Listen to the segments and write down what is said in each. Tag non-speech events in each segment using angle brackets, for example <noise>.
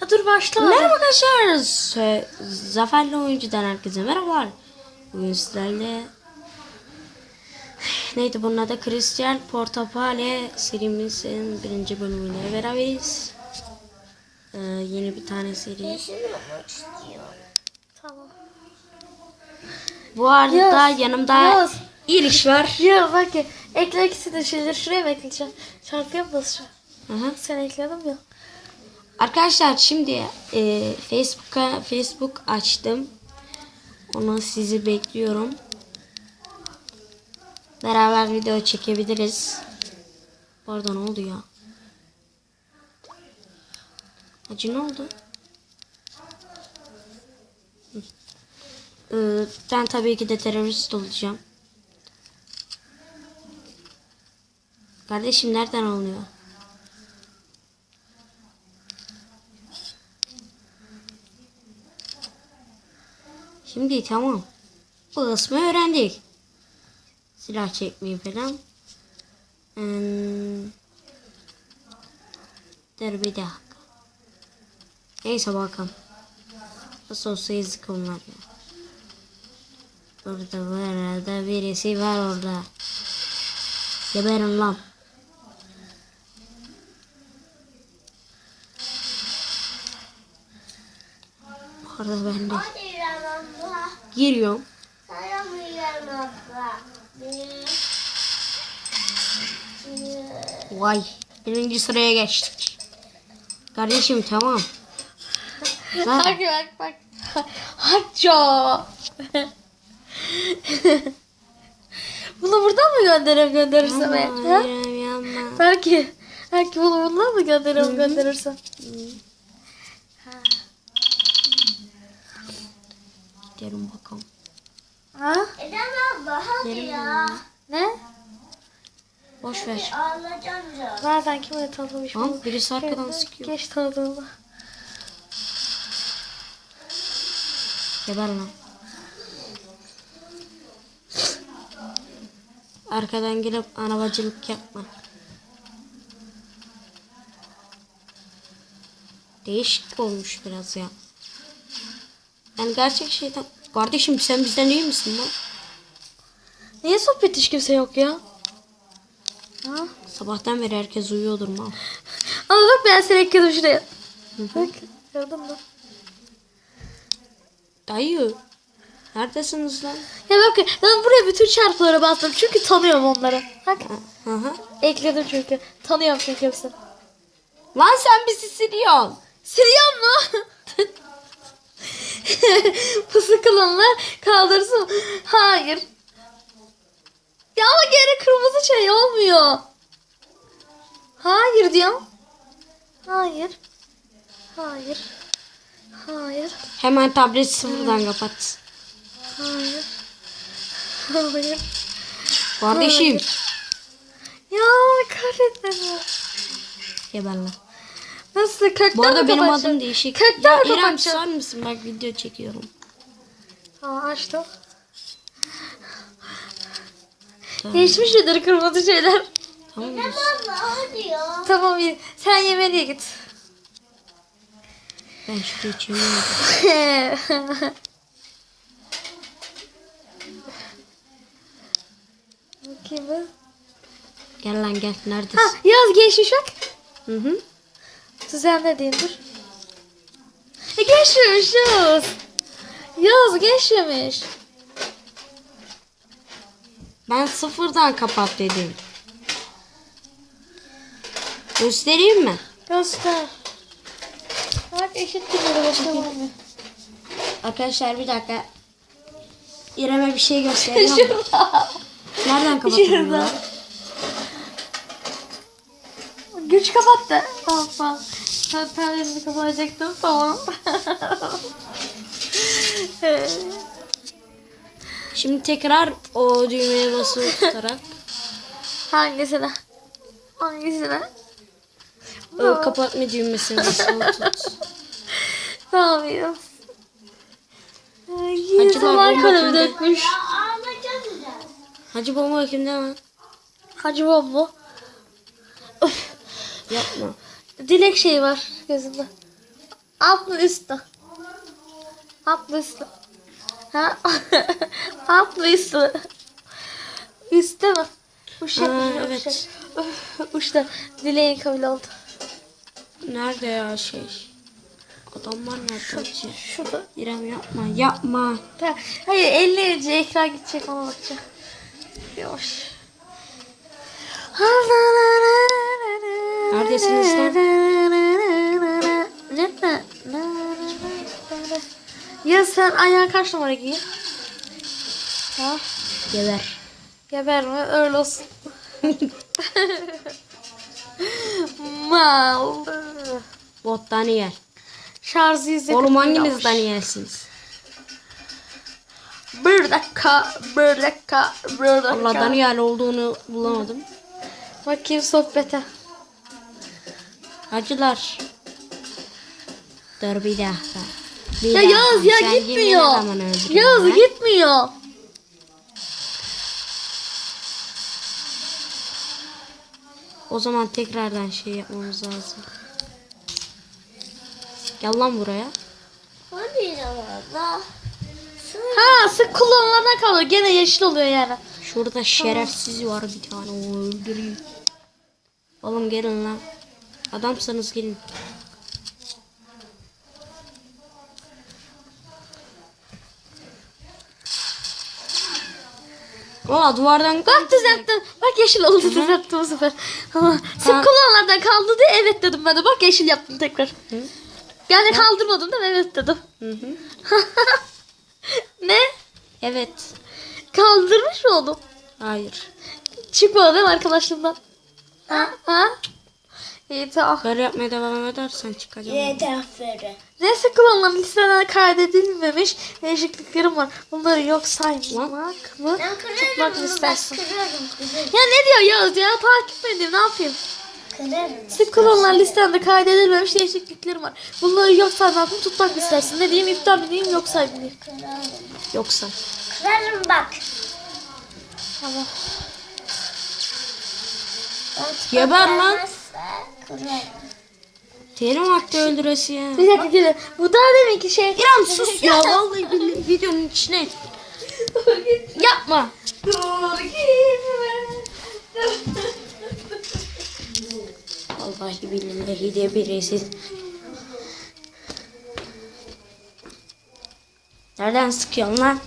Ya dur başla. Merhaba arkadaşlar. Sö- Zaferli oyuncudan herkese merhabalar. Bugün sizlerle <sighs> neydi bunun adı? Christian Portapale serimizin birinci bölümüyle beraberiz. Ee, yeni bir tane seri. Olmak istiyorum. Tamam. Bu arada Yaz, yanımda yaz. İriş var. Ya bak ya. Ekle ikisi de şeyleri şuraya mı ekleyeceğim? Çarpıya mı basacağım? Hı hı. Sen ekledin ya. Arkadaşlar şimdi e, Facebook'a Facebook açtım. Onu sizi bekliyorum. Beraber video çekebiliriz. Bu arada ne oldu ya? Hacı ne oldu? Ee, ben tabii ki de terörist olacağım. Kardeşim nereden alınıyor? Şimdi tamam. Bu kısmı öğrendik. Silah çekmeyi falan. Hmm. Dur bir dakika. Neyse bakalım. Nasıl olsa yazık onlar ya. Orada var arada birisi var orada. Geberin lan. Orada ben de Hadi İrem abla. giriyorum. Selam İrem abla. Bir. İki, Vay. Birinci sıraya geçtik. Kardeşim tamam. <laughs> Bak bak bak. Hacca. bunu buradan mı gönderim gönderirsem yapma. Belki. Belki bunu bundan mı gönderirim gönderirsem? Gidelim bakalım. Ha? İrem abla hadi ya. Ne? Boş ver. Ağlayacağım ya. Nereden kimle tanımış Tamam birisi arkadan Geç- sıkıyor. Geç tanıdığımı. Geber lan. Arkadan gelip arabacılık yapma. Değişik olmuş biraz ya. Yani gerçek şeyden... Kardeşim sen bizden iyi misin lan? Niye sohbet hiç kimse yok ya? Ha? Sabahtan beri herkes uyuyordur mal. <laughs> Ama bak ben seni ekledim şuraya. Bak gördün mü? Dayı. Neredesiniz lan? Ya bak ben buraya bütün çarpılara bastım çünkü tanıyorum onları. Bak Hı hı. ekledim çünkü. Tanıyorum çünkü hepsini. Lan sen bizi siliyorsun. Siliyor mu? <laughs> <laughs> Pusu kılanlar kaldırsın. Hayır. Ya ama geri kırmızı şey olmuyor. Hayır diyorum. Hayır. Hayır. Hayır. Hemen tablet sıfırdan kapat. Hayır. Hayır. Kardeşim. Ya kahretmedim. Geber lan. Nasıl kökten Bu arada mi benim adım değişik. Kökten Ya İrem kapatacağım? sar mısın? Bak video çekiyorum. Aa açtım. Değişmiş midir kırmızı şeyler? Tamam mı? Tamam iyi. Sen yemeğe git. Ben şuraya çevireyim. <laughs> Bakayım ben. Gel lan gel. Ha Neredesin? yaz geçmiş bak. Hı hı. Dur. E geçmemiş yaz. Yaz geçmemiş. Ben sıfırdan kapat dedim. Göstereyim mi? Göster. Bak eşit gibi bakalım. Arkadaşlar bir dakika. İrem'e bir şey. <laughs> Şurada. Nereden <laughs> Şurada. ya? Güç kapattı. Tamam tamam. Ben perdeleri kapatacaktım. Tamam. <laughs> Şimdi tekrar o düğmeye basılı tutarak <laughs> Hangisine? Hangisine? o kapatma düğmesine basılı tut. <laughs> Tamam ya. Yine Acaba zaman bu kalemi dökmüş. Hacı bomba kimde lan? Hacı bombo. Öf. Yapma. Dilek şeyi var gözünde. Alt mı üst mü? Alt mı üst mü? Ha? Alt mı üst mü? Uç Aa, yapacağım. evet. Evet. Uçta. Dileğin kabul oldu. Nerede ya şey? Adamlar nerede? Hatice? Şurada. İrem yapma yapma. Ha, Hayır ellenince ekran gidecek ona bakacağım. Yavaş. Neredesiniz lan? Ya sen ayağın kaç numara giy? Ha? Geber. Geberme öyle olsun. Mal. Bot Daniel. Şarjı yüzde Oğlum hanginiz. Daniel'siniz? Bir dakika, bir dakika, bir dakika. Allah Daniel olduğunu bulamadım. Bakayım sohbete. Hacılar. Dur bir dakika. Bir Ya. Yağız ya Sen gitmiyor. Yağız lan? gitmiyor. O zaman tekrardan şey yapmamız lazım. Gel lan buraya. Hadi abla. Ha sık kullanılana kalıyor. Gene yeşil oluyor yani. Şurada şerefsiz var bir tane onu öldüreyim. Oğlum gelin lan. Adamsanız gelin. Aa duvardan Bak düzelttim. Bak yeşil oldu düzelttim bu sefer. Ha. kullanılanlardan kaldı diye evet dedim ben de. Bak yeşil yaptım tekrar. Hı? Yani kaldırmadım değil mi? Evet dedim. Hı hı. <laughs> ne? Evet. Kaldırmış mı oldum? Hayır. Çıkmadı değil mi arkadaşımdan? Ha? Ha? Tamam. Böyle yapmaya devam edersen çıkacağım. Aferin. Ne sık kullanılan listeden kaydedilmemiş değişikliklerim var. Bunları yok saymak mı? Bak istersin? kırarım kırarım. Ya ne diyor Yağız ya? Takip edeyim ne yapayım? Kırarım. Sık kullanılan listemde kaydedilmemiş değişikliklerim var. Bunları yok saymak mı tutmak mı istersin? Ne diyeyim iptal mi diyeyim yok say mı diyeyim? Kırarım. Yoksa. Kırarım bak. Tamam. Geber lan. Kırarım. Terim vakti öldüresi ya. Bir dakika gelin. Bu daha deminki şey. İrem sus ya. <laughs> Vallahi billahi videonun içine. Yapma. Dur gitme. Vallahi billahi diye birisi. Nereden sıkıyorsun lan?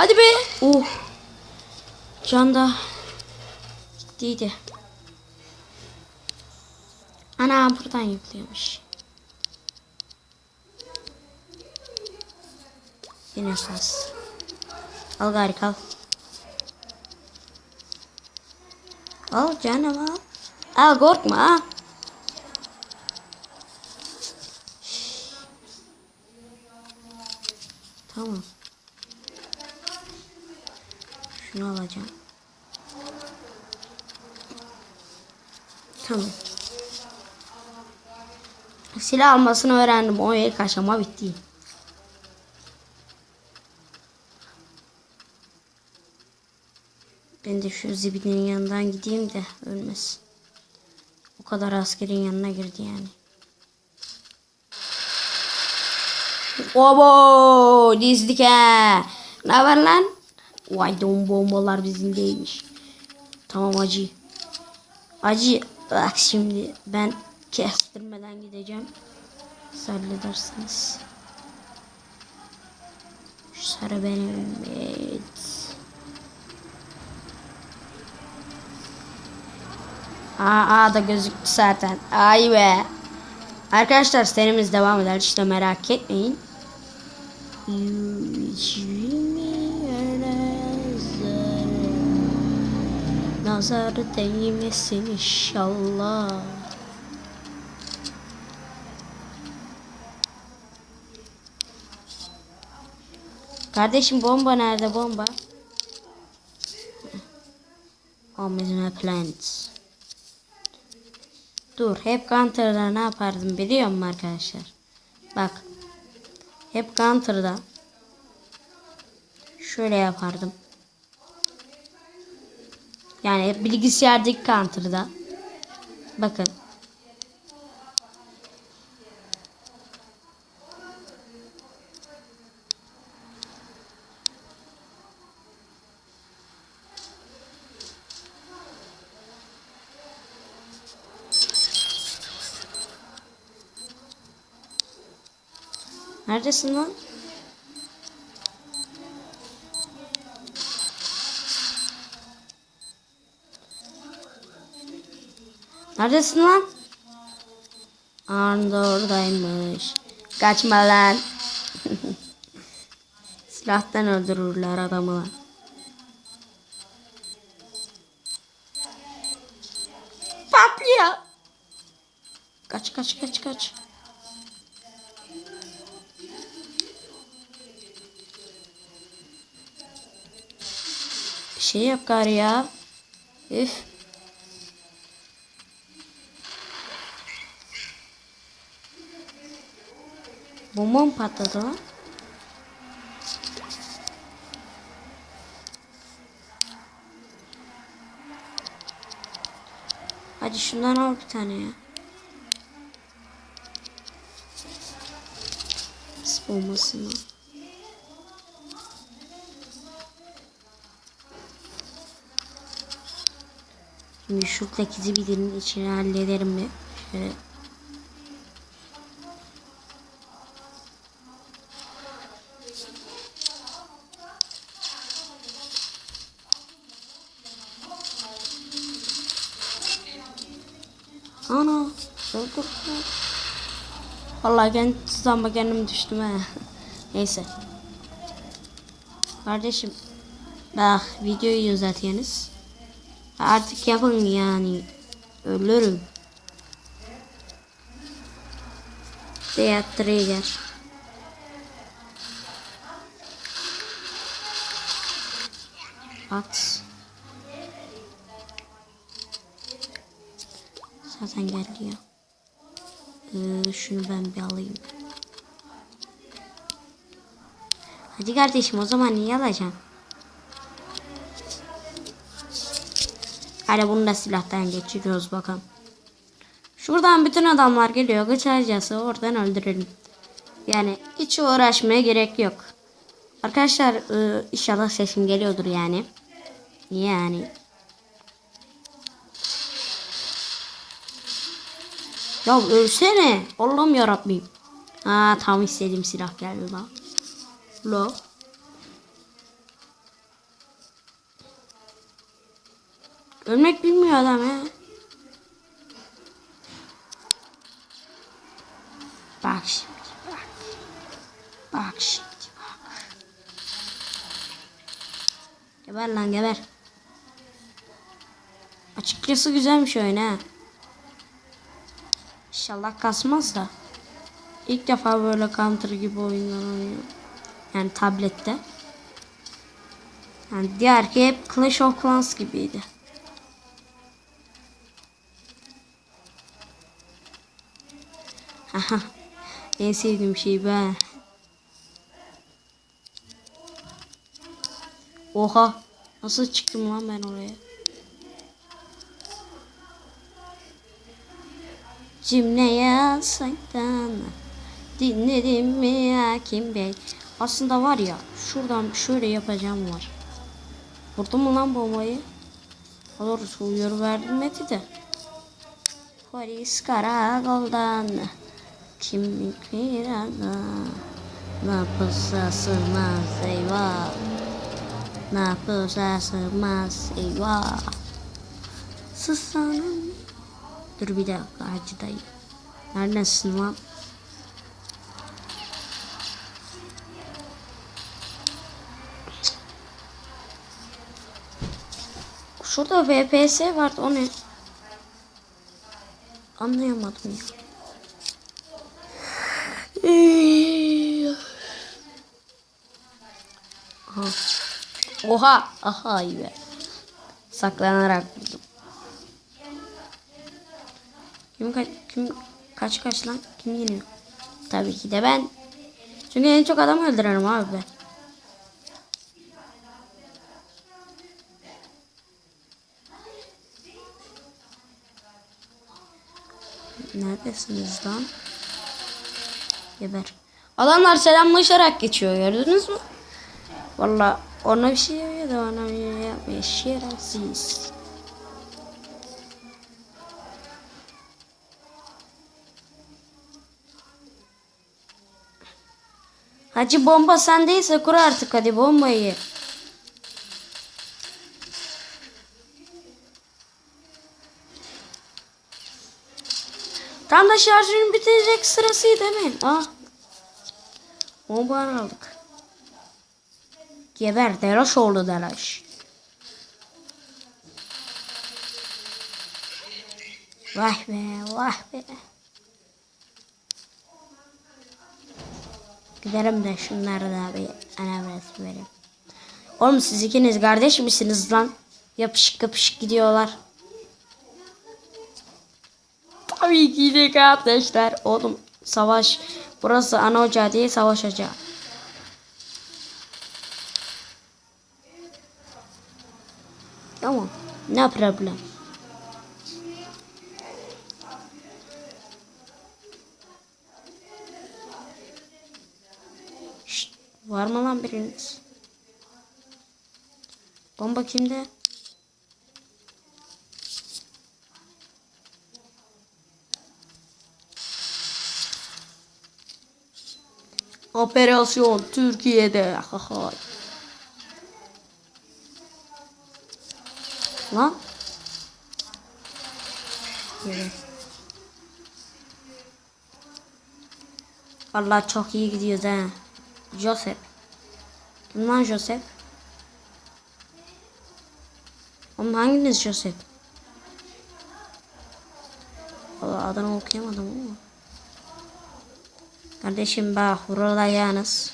Hadi be. Uh. Can da gittiydi. Ana buradan yüklüyormuş. Yine esas. Al gari al. Al canım al. Al korkma ha. Tamam. Şunu alacağım. Tamam. Silah almasını öğrendim. O ilk aşama bitti. Ben de şu zibidinin yanından gideyim de ölmesin. O kadar askerin yanına girdi yani. Obo dizdik he. Ne haber lan? Vay don bombalar bizim değilmiş. Tamam acı. Acı. Bak şimdi ben kestirmeden gideceğim. Siz halledersiniz. Şu sarı benim. Evet. Aa, aa da gözüktü zaten. Ay be. Arkadaşlar serimiz devam eder. İşte merak etmeyin. Nazar değmesin inşallah. Kardeşim bomba nerede bomba? Omizine plants. Dur hep Counter'da ne yapardım biliyor musun arkadaşlar? Bak. Hep Counter'da şöyle yapardım. Yani bilgisayardaki counter'da. Bakın. Neredesin lan? Neredesin lan? Arda oradaymış. Kaçma lan. <laughs> Silahtan öldürürler adamı lan. Patlıyor. Kaç kaç kaç kaç. Bir şey yap gari ya. Üf. Bomba mı patladı lan? Hadi şundan al bir tane ya. Sis bombasını. Şimdi şuradaki zibidinin içini hallederim mi? Şöyle. Ana. Öldür. Vallahi kendi tuzağıma kendim düştüm he. Neyse. Kardeşim. Bak videoyu uzatıyorsunuz. Artık yapın yani. Ölürüm. Death Trigger. At. Zaten geldi Ee, şunu ben bir alayım. Hadi kardeşim o zaman niye alacağım? Hadi bunu da silahtan geçiriyoruz bakalım. Şuradan bütün adamlar geliyor. Kıçacası oradan öldürelim. Yani hiç uğraşmaya gerek yok. Arkadaşlar e, inşallah sesim geliyordur yani. Yani. Ya ölsene. Allah'ım yarabbim. Ha tam istediğim silah geldi lan. Lo. Ölmek bilmiyor adam ya. Bak şimdi bak. Bak şimdi bak. Geber lan geber. Açıkçası güzelmiş oyun ha. İnşallah kasmaz da. İlk defa böyle counter gibi oyunlar oynuyorum. Yani tablette. Yani diğer ki hep Clash of Clans gibiydi. Haha. en sevdiğim şey be. Oha. Nasıl çıktım lan ben oraya? Cümle yazsaktan dinledim mi Hakim Bey? Aslında var ya şuradan şöyle yapacağım var. Vurdum mu lan bombayı? Doğrusu uyarı vermedi de. Polis karakoldan kim bir adam Ne yapılsa sığmaz eyvah yapılsa sığmaz eyvah Susanım Dur bir dakika Hacı dayı Neredesin lan? Şurada VPS vardı o ne? Anlayamadım ya. Aha. Oha. Aha iyi be. Saklanarak Kim kaç kim kaç kaç lan? Kim yeniyor? Tabii ki de ben. Çünkü en çok adam öldürürüm abi ben. Neredesiniz lan? Geber. Adamlar selamlaşarak geçiyor gördünüz mü? Valla ona bir şey yapıyor da ona bir şey yapmıyor. Şerefsiz. Hacı bomba sendeyse kur artık hadi bombayı. Tam da şarjın bitecek sırasıydı hemen. Ah. Bomba aldık. Geber delaş oldu delaş. Vah be vah be. Giderim de şunları da bir anavret vereyim. Oğlum siz ikiniz kardeş misiniz lan? Yapışık yapışık gidiyorlar. Tabii ki de kardeşler. Oğlum savaş. Burası ana ocağı değil savaş ocağı. Tamam. Ne problem? Var mı lan biriniz? Bomba kimde? Operasyon Türkiye'de. Haha. Lan. Evet. Allah çok iyi gidiyoruz ha. Joseph. Kim lan Joseph? Oğlum hanginiz Joseph? Valla adını okuyamadım ama. Kardeşim bak burada yalnız.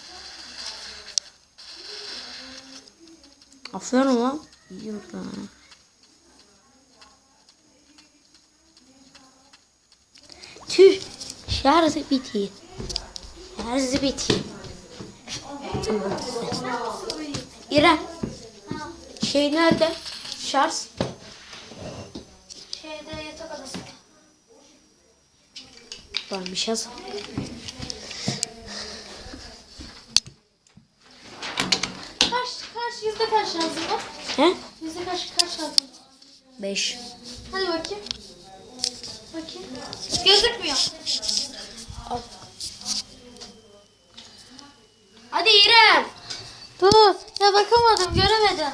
Aferin lan. İyi orada. Tüh. Şarjı bitiyor. Şarjı bitiyor. Tamam. İrem. Şey nerede? Şarj. Şeyde yatak odası. Varmış yaz. Kaç, kaç, yüzde kaç var? He? Yüzde kaç, kaç var? Beş. Hadi. Bakayım. Gözükmüyor. Hadi İrem. Dur. Ya bakamadım, göremedim.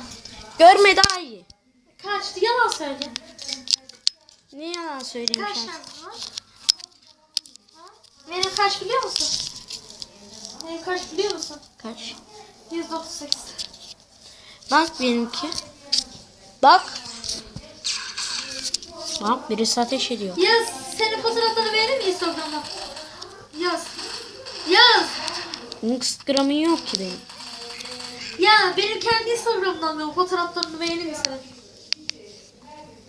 Görme daha iyi. Kaçtı, yalan söyle. Ne yalan söyleyeyim Kaç var? Ha? Benim kaç biliyor musun? Benim kaç biliyor musun? Kaç? 198. Bak benimki. Bak. Bak birisi ateş ediyor. Yaz, senin fotoğraflarını verir mi Instagram'da? Yaz. Yaz. Instagram'ın yok ki benim. Ya benim kendi Instagram'dan da o fotoğraflarını beğenir misin?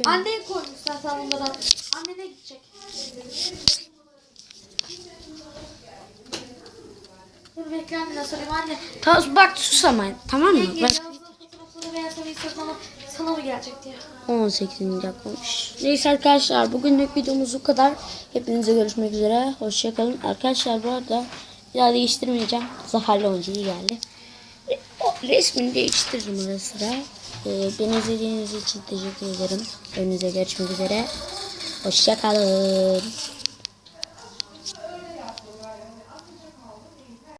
Annen koymuş zaten bunları. Annene gidecek. Dur bekle annene sorayım anne. Ta bak sus ama tamam mı? Yenge Bak yazdığın fotoğrafları beğensem Instagram'a sana mı gelecek diye. 18. dakikamış. Neyse arkadaşlar bugünlük videomuz bu kadar. Hepinize görüşmek üzere. Hoşçakalın. Arkadaşlar bu arada bir daha değiştirmeyeceğim. Zaferli oyuncu geldi. Resmini değiştiririm ara sıra. Ee, beni izlediğiniz için teşekkür ederim. Hepinize görüşmek üzere. Hoşçakalın.